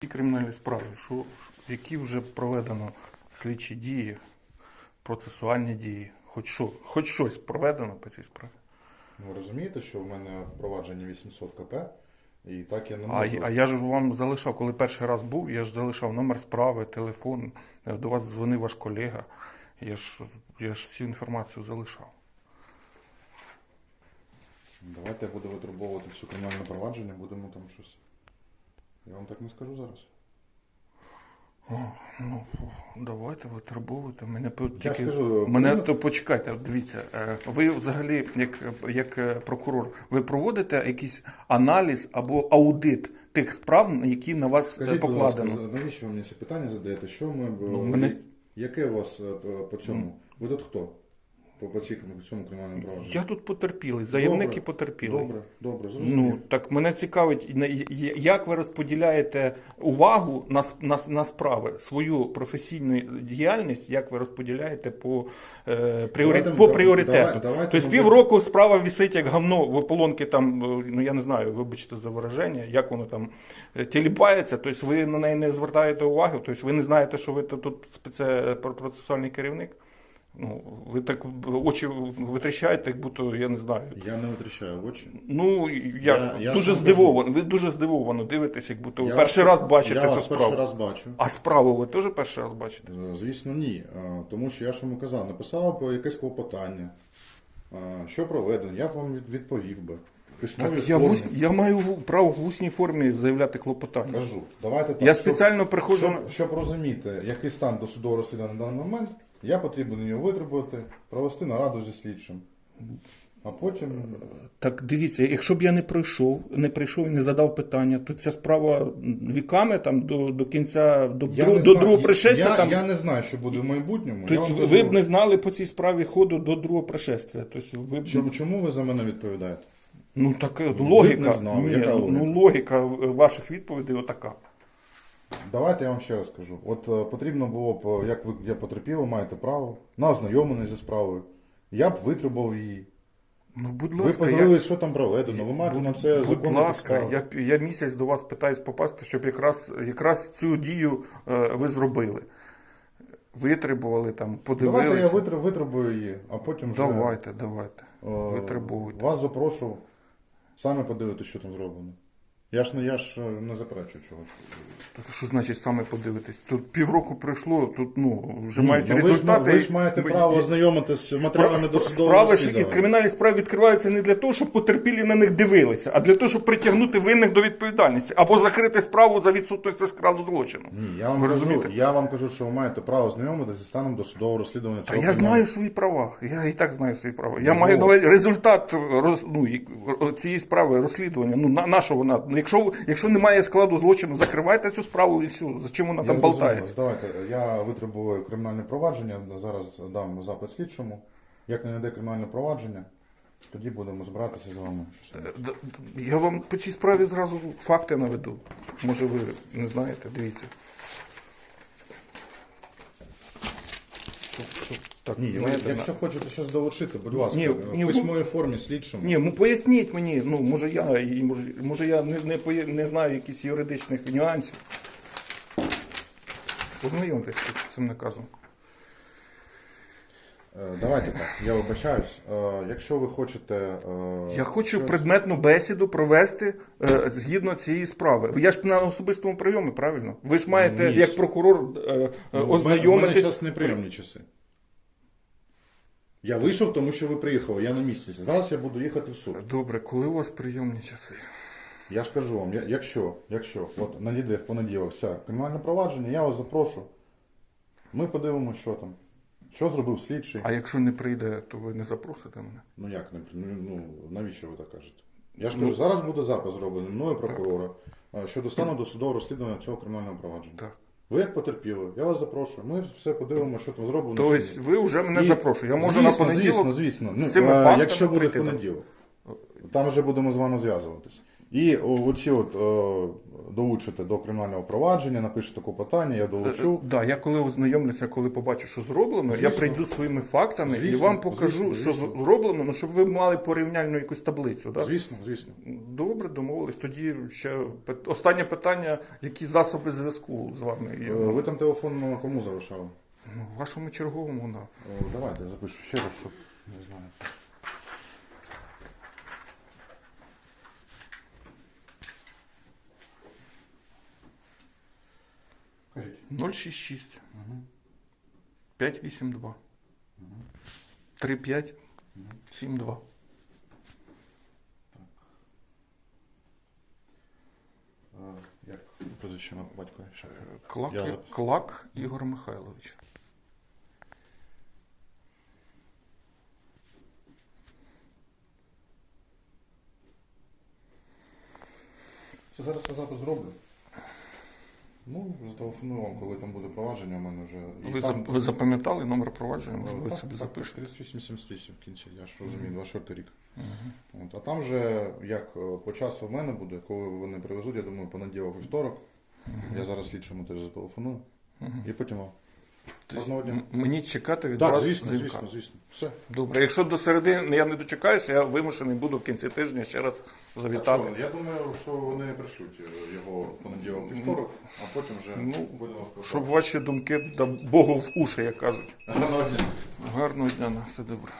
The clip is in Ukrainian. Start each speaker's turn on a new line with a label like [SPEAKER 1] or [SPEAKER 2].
[SPEAKER 1] Ті кримінальні справи, що, які вже проведено слідчі дії, процесуальні дії, хоч, що, хоч щось проведено по цій справі.
[SPEAKER 2] Ви розумієте, що в мене впровадження 800 КП, і так я не
[SPEAKER 1] А,
[SPEAKER 2] можу.
[SPEAKER 1] а я ж вам залишав, коли перший раз був, я ж залишав номер справи, телефон, е, до вас дзвонив ваш колега. Я ж, я ж всю інформацію залишав.
[SPEAKER 2] Давайте я буду витребовувати всю кримінальне провадження, будемо там щось. Я вам так не скажу зараз.
[SPEAKER 1] О, ну, давайте витребовуйте. Мене тільки
[SPEAKER 2] скажу,
[SPEAKER 1] мене
[SPEAKER 2] повинно-
[SPEAKER 1] то почекайте. Дивіться, е, ви взагалі, як, як е, прокурор, ви проводите якийсь аналіз або аудит тих справ, які на вас е,
[SPEAKER 2] Скажіть, будь ласка, навіщо ви мені це питання задаєте? Що ми
[SPEAKER 1] Ну, мене-
[SPEAKER 2] Яке у вас по- по цьому? Ви тут хто? По, по цьому кримінальному провадженню?
[SPEAKER 1] Я тут потерпілий, заявники
[SPEAKER 2] Добре,
[SPEAKER 1] потерпілий.
[SPEAKER 2] Добре, добре, зрозумів.
[SPEAKER 1] Ну так мене цікавить, як ви розподіляєте увагу на, на, на справи, свою професійну діяльність, як ви розподіляєте по, е, пріорі...
[SPEAKER 2] Давайте
[SPEAKER 1] по пріоритету.
[SPEAKER 2] давай- давайте
[SPEAKER 1] тобто півроку справа висить як говно в ополонки там, е, ну я не знаю, вибачте за вираження, як воно там е, тіліпається, тобто ви на неї не звертаєте уваги, тобто ви не знаєте, що ви тут- спеце... процесуальний керівник. Ну, ви так очі витріщаєте, як будто я не знаю.
[SPEAKER 2] Я не витрачаю очі.
[SPEAKER 1] Ну, я,
[SPEAKER 2] Я-
[SPEAKER 1] дуже здивований. Ви дуже здивовано дивитесь, як будто ви
[SPEAKER 2] Я
[SPEAKER 1] перший раз бачите
[SPEAKER 2] Я
[SPEAKER 1] цю
[SPEAKER 2] вас
[SPEAKER 1] справу.
[SPEAKER 2] перший раз бачу.
[SPEAKER 1] А справу ви теж перший раз бачите?
[SPEAKER 2] Е, Звісно, ні. Е, Тому що я ж вам казав, написав якесь клопотання, е, що проведено, я б вам відповів би.
[SPEAKER 1] Так, я, в
[SPEAKER 2] формі.
[SPEAKER 1] ус... я маю право в усній формі заявляти клопотання.
[SPEAKER 2] Кажу, давайте так.
[SPEAKER 1] Я
[SPEAKER 2] щоб-
[SPEAKER 1] спеціально приходжу.
[SPEAKER 2] Щоб, щоб розуміти, який стан досудового розслідування на даний момент, я потрібно його витребувати, провести нараду зі слідчим. А потім
[SPEAKER 1] Так дивіться, якщо б я не пройшов, не прийшов і не задав питання, то ця справа віками там до, до кінця, до,
[SPEAKER 2] я не
[SPEAKER 1] до
[SPEAKER 2] знаю,
[SPEAKER 1] другого пришестя
[SPEAKER 2] я,
[SPEAKER 1] там.
[SPEAKER 2] я не знаю, що буде в майбутньому. Я
[SPEAKER 1] Тобто
[SPEAKER 2] вам
[SPEAKER 1] ви
[SPEAKER 2] кажу,
[SPEAKER 1] б не знали по цій справі ходу до другого пришестя. Тобто ви б...
[SPEAKER 2] чому, чому ви за мене відповідаєте?
[SPEAKER 1] Ну так е,
[SPEAKER 2] Ви
[SPEAKER 1] логіка.
[SPEAKER 2] не знали,
[SPEAKER 1] Ні,
[SPEAKER 2] яка
[SPEAKER 1] ну,
[SPEAKER 2] логіка?
[SPEAKER 1] логіка ваших відповідей отака.
[SPEAKER 2] Давайте я вам ще раз кажу. От е, потрібно було б, е, як ви я потерпіли, маєте право, на ознайомлений зі справою. Я б витребував її.
[SPEAKER 1] Ну, будь
[SPEAKER 2] Ви
[SPEAKER 1] ласка, я...
[SPEAKER 2] подивились, що там проведено. Ви маєте на це
[SPEAKER 1] Будь ласка, я, я місяць до вас питаюсь попасти, щоб якраз, якраз цю дію е, ви зробили. Витребували там, подивилися.
[SPEAKER 2] Давайте я витр- витребую її, а потім вже
[SPEAKER 1] Давайте, давайте.
[SPEAKER 2] е,
[SPEAKER 1] витребуйте.
[SPEAKER 2] вас запрошу самі подивитися, що там зроблено. Я ж не я ж е, не заперечую чогось.
[SPEAKER 1] Так що значить саме подивитись? Тут півроку пройшло, тут ну вже
[SPEAKER 2] Ні,
[SPEAKER 1] мають
[SPEAKER 2] ну ви ж,
[SPEAKER 1] результати.
[SPEAKER 2] ви ж маєте
[SPEAKER 1] Ми-
[SPEAKER 2] право ознайомитися з матеріалами
[SPEAKER 1] спра-
[SPEAKER 2] досудового
[SPEAKER 1] Справи ж і
[SPEAKER 2] розслідування.
[SPEAKER 1] кримінальні справи відкриваються не для того, щоб потерпілі на них дивилися, а для того, щоб притягнути винних до відповідальності або закрити справу за відсутністю складу злочину.
[SPEAKER 2] Ні, я вам,
[SPEAKER 1] Ви
[SPEAKER 2] кажу,
[SPEAKER 1] розумієте?
[SPEAKER 2] я вам кажу, що ви маєте право знайомитися зі станом досудового розслідування
[SPEAKER 1] Та
[SPEAKER 2] цього
[SPEAKER 1] я
[SPEAKER 2] кримінального-
[SPEAKER 1] знаю свої права. Я і так знаю свої права. Я
[SPEAKER 2] Ну,
[SPEAKER 1] маю
[SPEAKER 2] от.
[SPEAKER 1] на увазі результат роз, ну, і- цієї справи розслідування. Ну на, на що вона? Ну, якщо якщо немає складу злочину, закривайте цю справу і все. Зачем вона
[SPEAKER 2] Я
[SPEAKER 1] там болтається?
[SPEAKER 2] Давайте, я витребую кримінальне провадження, зараз дам запит слідчому. Як не знайде кримінальне провадження, тоді будемо збиратися з вами.
[SPEAKER 1] Д- Я вам по цій справі зразу факти наведу. Може ви не знаєте, дивіться. Щоб- щоб так,
[SPEAKER 2] Ні, ви,
[SPEAKER 1] знаєте,
[SPEAKER 2] якщо
[SPEAKER 1] на-
[SPEAKER 2] хочете щось долучити, будь ласка,
[SPEAKER 1] Ні,
[SPEAKER 2] в
[SPEAKER 1] ні,
[SPEAKER 2] письмовій формі слідчому.
[SPEAKER 1] Ні, ну поясніть мені, ну може я і може, може я не, не, поє- не знаю якісь юридичних нюансів. Познайомтесь з цим наказом.
[SPEAKER 2] Е, Давайте так, я вибачаюсь. Е, Якщо ви хочете. е,
[SPEAKER 1] Я хочу
[SPEAKER 2] щось-
[SPEAKER 1] предметну бесіду провести е, згідно цієї справи. Я ж на особистому прийомі, правильно? Ви ж маєте,
[SPEAKER 2] Ні.
[SPEAKER 1] як прокурор, е, е,
[SPEAKER 2] Ну, в мене- в мене
[SPEAKER 1] ознайомитись.
[SPEAKER 2] зараз неприйомні часи. Я вийшов, тому що ви приїхали, я на місці. Зараз я буду їхати в суд.
[SPEAKER 1] Добре, коли у вас прийомні часи?
[SPEAKER 2] Я ж кажу вам, я- якщо, якщо от надійде в понеділок все кримінальне провадження, я вас запрошу. Ми подивимося, що там. Що зробив слідчий?
[SPEAKER 1] А якщо не прийде, то ви не запросите мене.
[SPEAKER 2] Ну як не ну, ну навіщо ви так кажете? Я ж
[SPEAKER 1] Ну,
[SPEAKER 2] кажу, зараз буде запис зроблений мною прокурора а, щодо стану досудового розслідування цього кримінального провадження.
[SPEAKER 1] Так.
[SPEAKER 2] Ви як потерпіли, я вас запрошую. Ми все подивимося, що там зроблено.
[SPEAKER 1] Тобто ви вже мене
[SPEAKER 2] І-
[SPEAKER 1] запрошуєте. Я можу
[SPEAKER 2] звісно,
[SPEAKER 1] на понеділок.
[SPEAKER 2] Звісно, звісно. Ну,
[SPEAKER 1] з цими
[SPEAKER 2] е,
[SPEAKER 1] фактами
[SPEAKER 2] якщо буде в
[SPEAKER 1] прийти, так?
[SPEAKER 2] понеділок. Там вже будемо з вами зв'язуватись. І о, оці от е, долучите до кримінального провадження, напишете клопотання, я долучу.
[SPEAKER 1] Да, я коли ознайомлюся, коли побачу, що зроблено, я прийду своїми фактами і вам покажу,
[SPEAKER 2] звісно,
[SPEAKER 1] що
[SPEAKER 2] звісно.
[SPEAKER 1] зроблено, ну, щоб ви мали порівняльну якусь таблицю. Да?
[SPEAKER 2] Звісно, звісно.
[SPEAKER 1] Добре, домовились. Тоді ще останнє питання: які засоби зв'язку з вами
[SPEAKER 2] Е,
[SPEAKER 1] є?
[SPEAKER 2] Ви там телефон кому залишали?
[SPEAKER 1] Ну, Вашому черговому, да.
[SPEAKER 2] Е, Давайте я запишу ще раз, щоб не знаю.
[SPEAKER 1] 066 582 35 72.
[SPEAKER 2] Е, Як прізвище на? Ще.
[SPEAKER 1] Клак,
[SPEAKER 2] Я
[SPEAKER 1] Клак Ігор Михайлович.
[SPEAKER 2] Це зараз я запис зроблю. Ну, зателефоную вам, коли там буде провадження, у мене вже. і
[SPEAKER 1] Ви,
[SPEAKER 2] там-
[SPEAKER 1] ви запам'ятали номер провадження, може ви
[SPEAKER 2] так,
[SPEAKER 1] собі
[SPEAKER 2] так,
[SPEAKER 1] запишете.
[SPEAKER 2] 3878 в кінці, я ж розумію, 24 рік. От, а там же, як е, по часу в мене буде, коли вони привезуть, я думаю, понеділок вівторок. Я зараз слідчому теж зателефоную. І потім вам. Одного дня.
[SPEAKER 1] мені чекати від
[SPEAKER 2] Так,
[SPEAKER 1] вас
[SPEAKER 2] звісно,
[SPEAKER 1] дзвінка.
[SPEAKER 2] звісно, звісно. Все.
[SPEAKER 1] Добре, якщо до середи я не дочекаюся, я вимушений буду в кінці тижня ще раз
[SPEAKER 2] Так
[SPEAKER 1] завітати.
[SPEAKER 2] що, я думаю, що вони пришлють його в понеділок вівторок, а потім вже
[SPEAKER 1] Ну,
[SPEAKER 2] будемо
[SPEAKER 1] Щоб ваші думки да Богу в уші, як кажуть.
[SPEAKER 2] Гарного дня.
[SPEAKER 1] Гарного дня, на все добре.